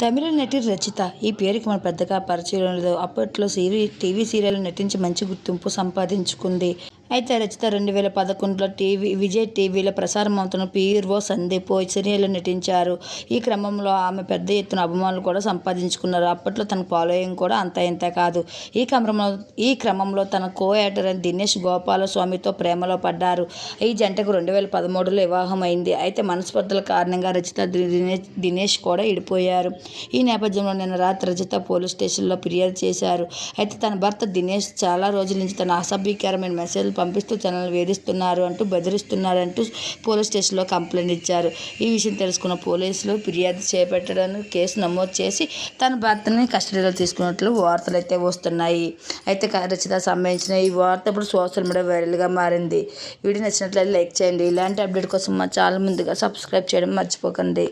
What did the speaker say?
తమిళ నటి రచిత ఈ పేరుకి మన పెద్దగా పరిచయం లేదు. అప్పట్లో సీరీ టీవీ సీరియల్ నటించి మంచి గుర్తింపు సంపాదించుకుంది. అయితే రచిత రెండు వేల పదకొండులో టీవీ విజయ్ టీవీలో ప్రసారం అవుతున్న పీర్వో సందీప్ సీరియల్లో నటించారు. ఈ క్రమంలో ఆమె పెద్ద ఎత్తున అభిమానులు కూడా సంపాదించుకున్నారు. అప్పట్లో తన ఫాలోయింగ్ కూడా అంత ఇంత కాదు. ఈ క్రమంలో ఈ క్రమంలో తన కో యాక్టర్ దినేష్ గోపాలస్వామితో ప్రేమలో పడ్డారు. ఈ జంటకు రెండు వేల పదమూడులో వివాహం అయింది అయితే మనస్పర్ధల కారణంగా రచిత దినేష్ దినేష్ కూడా ఇడిపోయారు. ఈ నేపథ్యంలో నిన్న రాత్రి రచిత పోలీస్ స్టేషన్లో ఫిర్యాదు చేశారు. అయితే తన భర్త దినేష్ చాలా రోజుల నుంచి తన అసభ్యకరమైన మెసేజ్ పంపిస్తూ తనను వేధిస్తున్నారు అంటూ బెదిరిస్తున్నారంటూ పోలీస్ స్టేషన్లో కంప్లైంట్ ఇచ్చారు. ఈ విషయం తెలుసుకున్న పోలీసులు ఫిర్యాదు చేపట్టడానికి కేసు నమోదు చేసి తన భర్తని కస్టడీలో తీసుకున్నట్లు వార్తలు అయితే వస్తున్నాయి. అయితే రచిత సంబంధించిన ఈ వార్త ఇప్పుడు సోషల్ మీడియా వైరల్గా మారింది. వీడియో నచ్చినట్లయితే లైక్ చేయండి. ఇలాంటి అప్డేట్ కోసం మా ఛానల్ ముందుగా సబ్స్క్రైబ్ చేయడం మర్చిపోకండి.